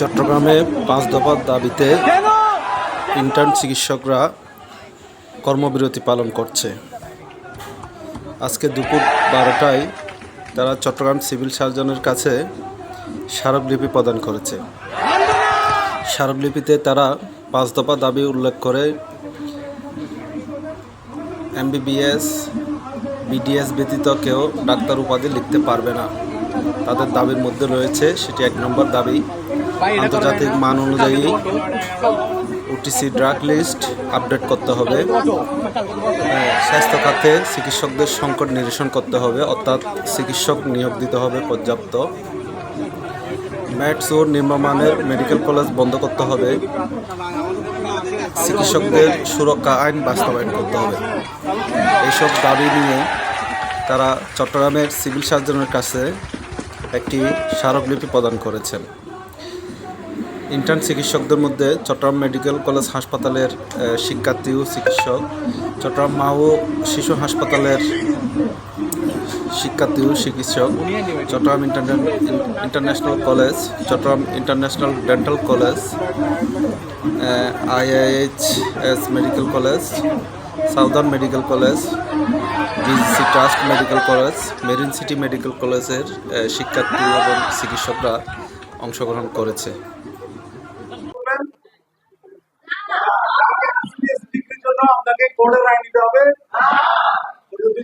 চট্টগ্রামে পাঁচ দফার দাবিতে ইন্টার্ন চিকিৎসকরা কর্মবিরতি পালন করছে। আজকে দুপুর বারোটায় তারা চট্টগ্রাম সিভিল সার্জনের কাছে স্মারকলিপি প্রদান করেছে। স্মারকলিপিতে তারা পাঁচ দফা দাবি উল্লেখ করে এমবিবিএস, বিডিএস ব্যতীত কেউ ডাক্তার উপাধি লিখতে পারবে না। তাদের দাবির মধ্যে রয়েছে, সেটি এক নম্বর দাবি। আন্তর্জাতিক মান অনুযায়ী ওটিসি ড্রাগ লিস্ট আপডেট করতে হবে। স্বাস্থ্য খাতে চিকিৎসকদের সংকট নিরসন করতে হবে অর্থাৎ চিকিৎসক নিয়োগ দিতে হবে পর্যাপ্ত। ম্যাটস ও নিম্নমানের মেডিকেল কলেজ বন্ধ করতে হবে। চিকিৎসকদের সুরক্ষা আইন বাস্তবায়ন করতে হবে। এইসব দাবি নিয়ে তারা চট্টগ্রামের সিভিল সার্জনের কাছে একটি স্মারকলিপি প্রদান করেছেন। ইন্টার্ন চিকিৎসকদের মধ্যে চট্টগ্রাম মেডিকেল কলেজ হাসপাতালের শিক্ষার্থী ও চিকিৎসক, চট্টগ্রাম মা ও শিশু হাসপাতালের শিক্ষার্থী ও চিকিৎসক, Chattogram international college, Chattogram international dental college IIH S medical college, southern medical college, BGC trust medical college, marine city medical কলেজের শিক্ষার্থী এবং চিকিৎসকরা অংশগ্রহণ করেছে।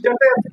Yo te